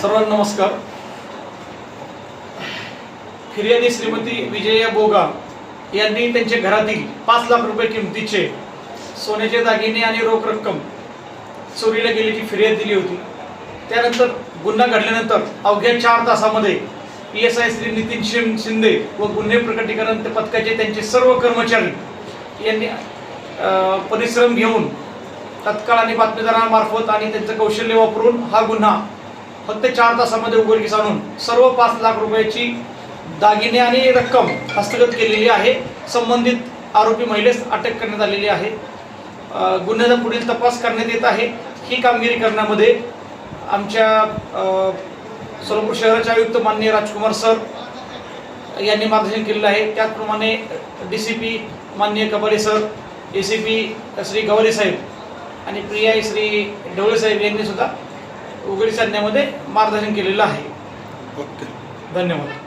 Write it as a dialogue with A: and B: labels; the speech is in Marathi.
A: सर्वांना नमस्कार. फिर्यादी श्रीमती विजया बोगा यांनी त्यांच्या घरातील पाच लाख रुपये किमतीचे सोन्याचे दागिने आणि रोख रक्कम चोरीला गेल्याची फिर्याद दिली होती. त्यानंतर गुन्हा घडल्यानंतर अवघ्या चार तासामध्ये P S I Shri Nitin Shinde व गुन्हे प्रकटीकरण पथकाचे त्यांचे सर्व कर्मचारी यांनी परिश्रम घेऊन तत्काळ आणि बातमीदारांमार्फत आणि त्यांचं कौशल्य वापरून हा गुन्हा फक्त चार तासामध्ये उघडकीस आणून सर्व पाच लाख रुपयाची दागिने आणि रक्कम हस्तगत केलेली आहे. संबंधित आरोपी महिलेस अटक करण्यात आलेली आहे. गुन्ह्याचा पुढील तपास करण्यात येत आहे. ही कामगिरी करण्यामध्ये आमच्या सोलापूर शहराचे आयुक्त माननीय राजकुमार सर यांनी मार्गदर्शन केलेलं आहे. त्याचप्रमाणे डी सी पी माननीय Kabade sir A C P Shri Gawari साहेब आणि प्रिया श्री ढवळे साहेब यांनी सुद्धा उघडीस आणण्यामध्ये मार्गदर्शन केलेलं आहे.
B: ओके.
A: धन्यवाद.